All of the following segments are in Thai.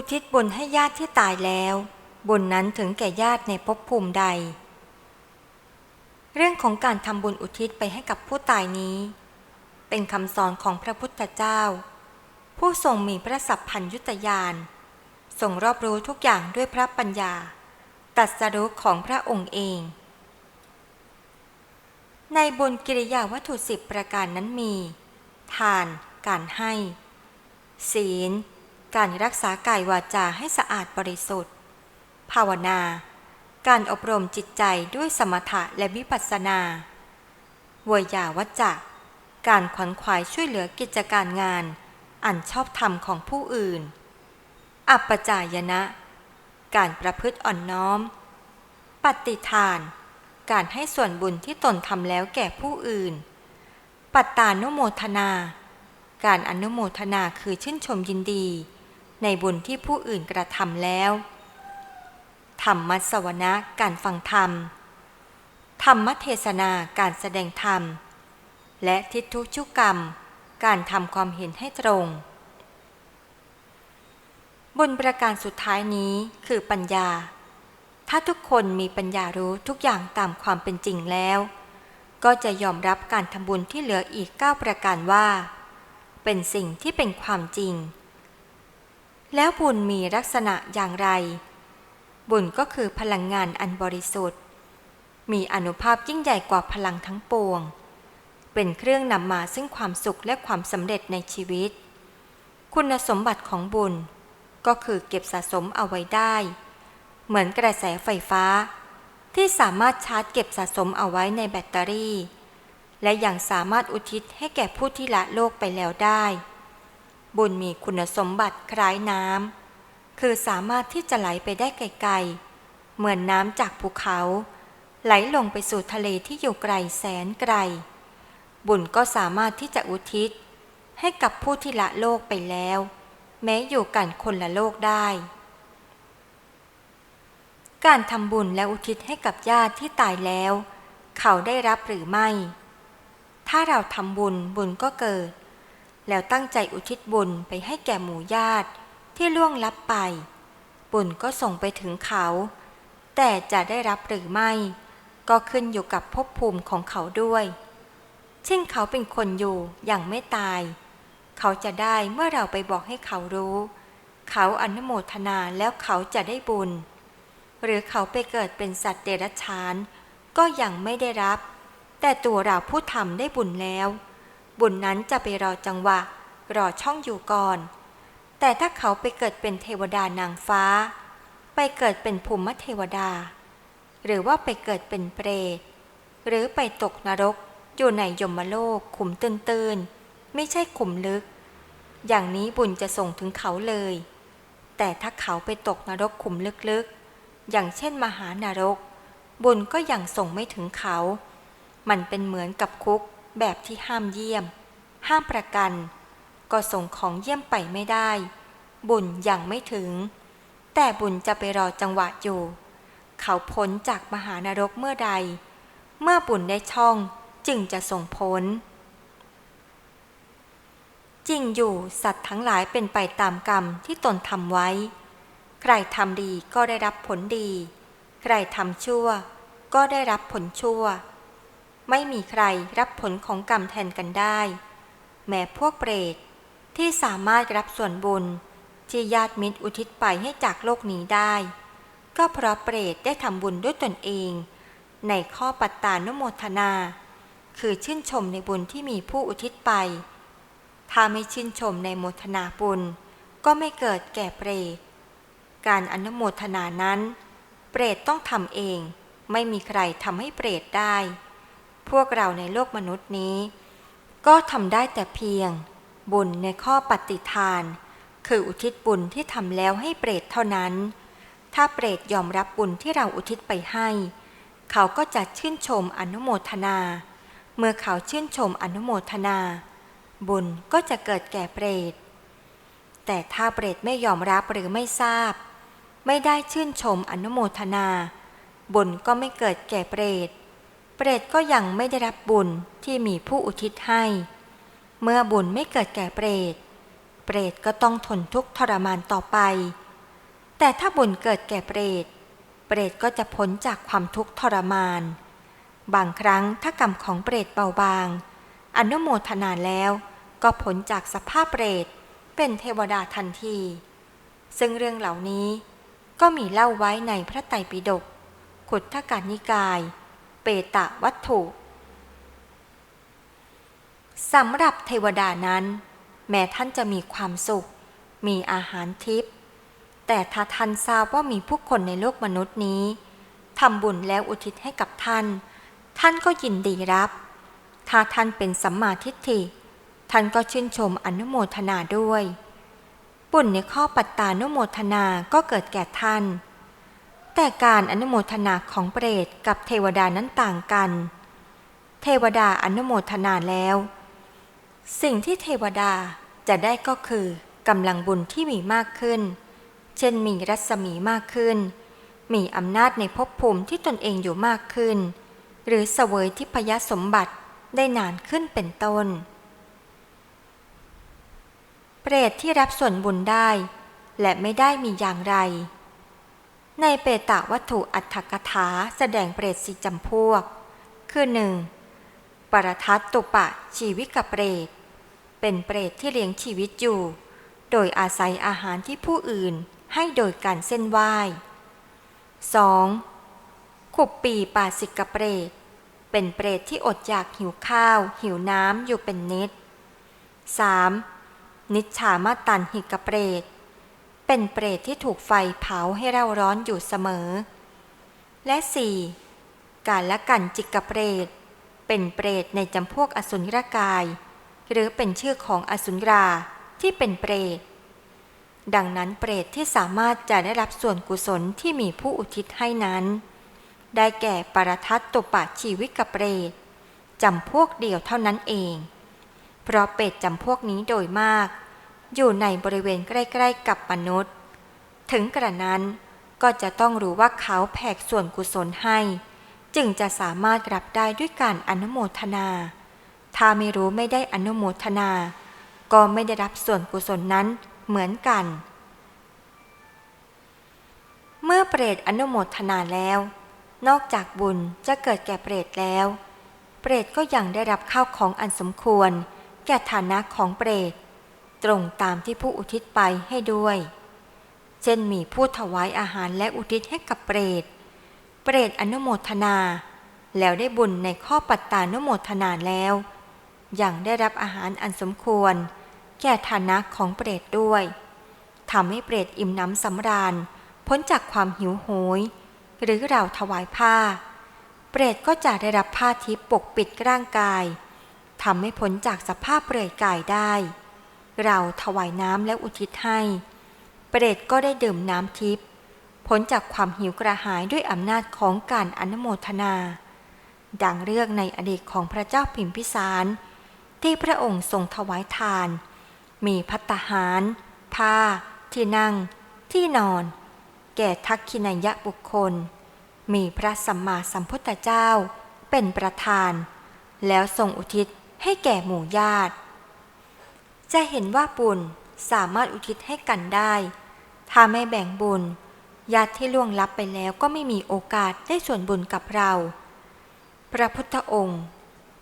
อุทิศบุญให้ญาติที่ตายแล้ว บุญนั้นถึงแก่ญาติในภพภูมิใด เรื่องของการทำบุญอุทิศไปให้กับผู้ตายนี้ เป็นคำสอนของพระพุทธเจ้า ผู้ทรงมีพระสัพพัญยุตยานทรงรอบรู้ทุกอย่างด้วยพระปัญญาตรัสรู้ของพระองค์เอง ในบุญกิริยาวัตถุสิบประการนั้นมี ทาน การให้ ศีล การรักษากายวาจาให้สะอาดบริสุทธิ์ ภาวนา การอบรมจิตใจด้วยสมถะและวิปัสสนาวยาวัจจะการขวนขวายช่วยเหลือกิจการงาน อันชอบธรรมของผู้อื่น อัปปจายนะ การประพฤติอ่อนน้อม ปฏิทาน การให้ส่วนบุญที่ตนทำแล้วแก่ผู้อื่น ปัตตานุโมทนา การอนุโมทนาคือชื่นชมยินดี ในบุญที่ผู้อื่นกระทำแล้ว ธรรมสวนะการฟังธรรม ธรรมเทศนาการแสดงธรรม และทิฏฐุชุกรรม การทำความเห็นให้ตรง บุญประการสุดท้ายนี้คือปัญญา ถ้าทุกคนมีปัญญารู้ทุกอย่างตามความเป็นจริงแล้ว ก็จะยอมรับการทำบุญที่เหลืออีก 9 ประการว่า เป็นสิ่งที่เป็นความจริง แล้วบุญมีลักษณะอย่างไร บุญก็คือพลังงานอันบริสุทธิ์ มีอนุภาพยิ่งใหญ่กว่าพลังทั้งปวง เป็นเครื่องนำมาซึ่งความสุขและความสำเร็จในชีวิต คุณสมบัติของบุญก็คือเก็บสะสมเอาไว้ได้ เหมือนกระแสไฟฟ้า ที่สามารถชาร์จเก็บสะสมเอาไว้ในแบตเตอรี่ และยังสามารถอุทิศให้แก่ผู้ที่ละโลกไปแล้วได้ บุญมีคุณสมบัติคล้ายน้ำคือสามารถที่จะไหลไปได้ไกลๆ เหมือนน้ำจากภูเขา ไหลลงไปสู่ทะเลที่อยู่ไกลแสนไกล บุญก็สามารถที่จะอุทิศ ให้กับผู้ที่ละโลกไปแล้ว แม้อยู่กันคนละโลกได้ การทำบุญและอุทิศให้กับญาติที่ตายแล้ว เขาได้รับหรือไม่ ถ้าเราทำบุญบุญก็เกิด แล้วตั้งใจอุทิศบุญไปให้แก่หมู่ญาติที่ล่วงลับไป บุญก็ส่งไปถึงเขา แต่จะได้รับหรือไม่ ก็ขึ้นอยู่กับภพภูมิของเขาด้วย เช่นเขาเป็นคนอยู่อย่างไม่ตาย เขาจะได้เมื่อเราไปบอกให้เขารู้ เขาอนุโมทนาแล้วเขาจะได้บุญ หรือเขาไปเกิดเป็นสัตว์เดรัจฉาน ก็ยังไม่ได้รับ แต่ตัวเราผู้ทำได้บุญแล้ว บุญนั้นจะไปรอจังหวะ รอช่องอยู่ก่อน แต่ถ้าเขาไปเกิดเป็นเทวดานางฟ้า ไปเกิดเป็นภูมิเทวดา หรือว่าไปเกิดเป็นเปรต หรือไปตกนรกอยู่ในยมโลกขุมตื้นๆ ไม่ใช่ขุมลึก อย่างนี้บุญจะส่งถึงเขาเลย แต่ถ้าเขาไปตกนรกขุมลึกๆ อย่างเช่นมหานรก บุญก็ยังส่งไม่ถึงเขา มันเป็นเหมือนกับคุก แบบที่ห้ามเยี่ยม ห้ามประกัน ก็ส่งของเยี่ยมไปไม่ได้ บุญยังไม่ถึง แต่บุญจะไปรอจังหวะอยู่ เขาพ้นจากมหานรกเมื่อใด เมื่อบุญได้ช่องจึงจะส่งผลจริงอยู่สัตว์ทั้งหลายเป็นไปตามกรรมที่ตนทำไว้ ใครทำดีก็ได้รับผลดี ใครทำชั่วก็ได้รับผลชั่ว ไม่มีใครรับผลของกรรมแทนกันได้ แม้พวกเปรตที่สามารถรับส่วนบุญที่ญาติมิตรอุทิศไปให้จากโลกนี้ได้ ก็เพราะเปรตได้ทำบุญด้วยตนเอง ในข้อปัตตานุโมทนา คือชื่นชมในบุญที่มีผู้อุทิศไป ถ้าไม่ชื่นชมในโมทนาบุญ ก็ไม่เกิดแก่เปรต การอนุโมทนานั้น เปรตต้องทำเอง ไม่มีใครทำให้เปรตได้ พวกเราในโลกมนุษย์นี้ ก็ทำได้แต่เพียง บุญในข้อปฏิทาน คืออุทิศบุญที่ทำแล้วให้เปรตเท่านั้น ถ้าเปรตยอมรับบุญที่เราอุทิศไปให้ เขาก็จะชื่นชมอนุโมทนา เมื่อเขาชื่นชมอนุโมทนา บุญก็จะเกิดแก่เปรต แต่ถ้าเปรตไม่ยอมรับหรือไม่ทราบ ไม่ได้ชื่นชมอนุโมทนา บุญก็ไม่เกิดแก่เปรต เปรตก็ยังไม่ได้รับบุญที่มีผู้อุทิศให้ เมื่อบุญไม่เกิดแก่เปรต เปรตก็ต้องทนทุกข์ทรมานต่อไป แต่ถ้าบุญเกิดแก่เปรต เปรตก็จะพ้นจากความทุกข์ทรมาน บางครั้งถ้ากรรมของเปรตเบาบาง อนุโมทนานแล้วก็พ้นจากสภาพเปรตเป็นเทวดาทันที ซึ่งเรื่องเหล่านี้ก็มีเล่าไว้ในพระไตรปิฎกขุททกานิกาย ปตะวัตถุสำหรับเทวดานั้น แม้ท่านจะมีความสุข มีอาหารทิพย์แต่ถ้าท่านทราบว่ามีผู้คนในโลกมนุษย์นี้ทำบุญแล้วอุทิศให้กับท่าน ท่านก็ยินดีรับ ถ้าท่านเป็นสัมมาทิฏฐิ ท่านก็ชื่นชมอนุโมทนาด้วย บุญในข้อปัตตานุโมทนาก็เกิดแก่ท่าน แต่การอนุโมทนาของเปรตกับเทวดานั้นต่างกัน เทวดาอนุโมทนาแล้ว สิ่งที่เทวดาจะได้ก็คือกำลังบุญที่มีมากขึ้น เช่นมีรัศมีมากขึ้น มีอำนาจในภพภูมิที่ตนเองอยู่มากขึ้น หรือเสวยทิพยสมบัติได้นานขึ้นเป็นต้น เปรตที่รับส่วนบุญได้ และไม่ได้มีอย่างไร ในเปตะวัตถุอัฏฐกถาแสดงเปรตสีจำพวก คือหนึ่งปรทัตตุปะชีวิกเปรต เป็นเปรตที่เลี้ยงชีวิตอยู่ โดยอาศัยอาหารที่ผู้อื่นให้โดยการเส้นไหว้ 2. ขุบปีปาสิกเปรต เป็นเปรตที่อดอยากหิวข้าว หิวน้ำอยู่เป็นนิด 3. นิชชามาตันหิกเปรต เป็นเปรตที่ถูกไฟเผาให้เร่าร้อนอยู่เสมอ และ 4. การละกันจิกเปรต เป็นเปรตในจำพวกอสุนรกาย หรือเป็นชื่อของอสุนราที่เป็นเปรต ดังนั้นเปรตที่สามารถจะได้รับส่วนกุศลที่มีผู้อุทิศให้นั้น ได้แก่ปรทัตตุปะชีวิกเปรตจำพวกเดียวเท่านั้นเอง เพราะเปรตจำพวกนี้โดยมาก อยู่ในบริเวณใกล้ ๆ กับมนุษย์ ถึงกระนั้นก็จะต้องรู้ว่าเขาแผกส่วนกุศลให้ จึงจะสามารถรับได้ด้วยการอนุโมทนา ถ้าไม่รู้ไม่ได้อนุโมทนา ก็ไม่ได้รับส่วนกุศลนั้นเหมือนกัน เมื่อเปรตอนุโมทนาแล้ว นอกจากบุญจะเกิดแก่เปรตแล้ว เปรตก็ยังได้รับข้าวของอันสมควร แก่ฐานะของเปรต ตรงตามที่ผู้อุทิศไปให้ด้วย เช่นมีผู้ถวายอาหารและอุทิศให้กับเปรต เปรตอนุโมทนา แล้วได้บุญในข้อปัตตานุโมทนาแล้วยังได้รับอาหารอันสมควร แก่ฐานะของเปรตด้วยทำให้เปรตอิ่มน้ำสำราญ พ้นจากความหิวโหย หรือเราถวายผ้า เปรตก็จะได้รับผ้าทิพปกปิดร่างกายทำให้พ้นจากสภาพเปรตกายได้ เราถวายน้ำและอุทิศให้ เปรตก็ได้ดื่มน้ำทิพย์พ้นจากความหิวกระหายด้วยอำนาจของการอนุโมทนา ดังเรื่องในอดีตของพระเจ้าพิมพิสาร ที่พระองค์ทรงถวายทาน มีพัตหาร ผ้า ที่นั่ง ที่นอน แก่ทักขินายะบุคคล มีพระสัมมาสัมพุทธเจ้าเป็นประธาน แล้วทรงอุทิศให้แก่หมู่ญาติ จะเห็นว่าบุญสามารถอุทิศให้กันได้ ถ้าไม่แบ่งบุญญาติที่ล่วงลับไปแล้วก็ไม่มีโอกาสได้ส่วนบุญกับเรา พระพุทธองค์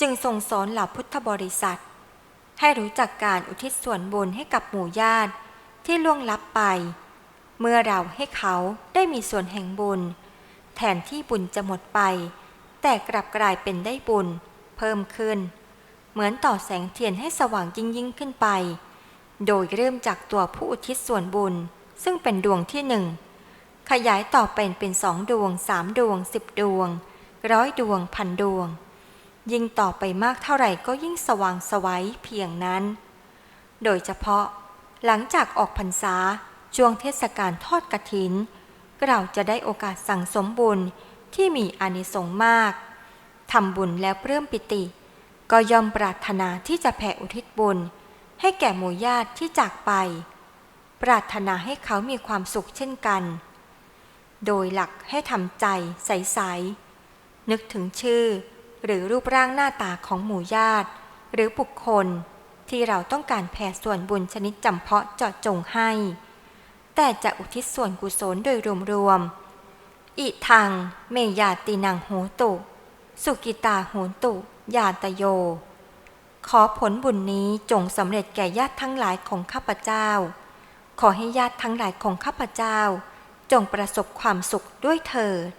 จึงทรงสอนเหล่าพุทธบริษัท ให้รู้จักการอุทิศส่วนบุญให้กับหมู่ญาติที่ล่วงลับไป เมื่อเราให้เขาได้มีส่วนแห่งบุญ แทนที่บุญจะหมดไป แต่กลับกลายเป็นได้บุญ เพิ่มขึ้น เหมือนต่อแสงเทียนให้สว่างยิ่งยิ่งขึ้นไป โดยเริ่มจากตัวผู้อุทิศส่วนบุญ ซึ่งเป็นดวงที่หนึ่งขยายต่อเป็นเป็นสองดวงสามดวงสิบดวง ร้อยดวงพันดวง ยิ่งต่อไปมากเท่าไหร่ก็ยิ่งสว่างสวัยเพียงนั้น โดยเฉพาะ หลังจากออกพรรษาช่วงเทศกาลทอดกระถิน เราจะได้โอกาสสั่งสมบุญที่มีอานิสงส์มากทำบุญแล้วเพิ่มปิติ ก็ยอมปรารถนาที่จะแผ่อุทิศบุญ ให้แก่หมู่ญาติที่จากไป ปรารถนาให้เขามีความสุขเช่นกัน โดยหลักให้ทำใจใสๆนึกถึงชื่อ หรือรูปร่างหน้าตาของหมู่ญาติ หรือบุคคลที่เราต้องการแผ่ส่วนบุญชนิดจำเพาะเจาะจงให้ แต่จะอุทิศส่วนกุศลโดยรวมๆอิทังเมยาตินังโหตุ สุกิตาโหตุ ญาตโย ขอผลบุญนี้จงสำเร็จแก่ญาติทั้งหลายของข้าพเจ้า ขอให้ญาติทั้งหลายของข้าพเจ้า จงประสบความสุขด้วยเถิด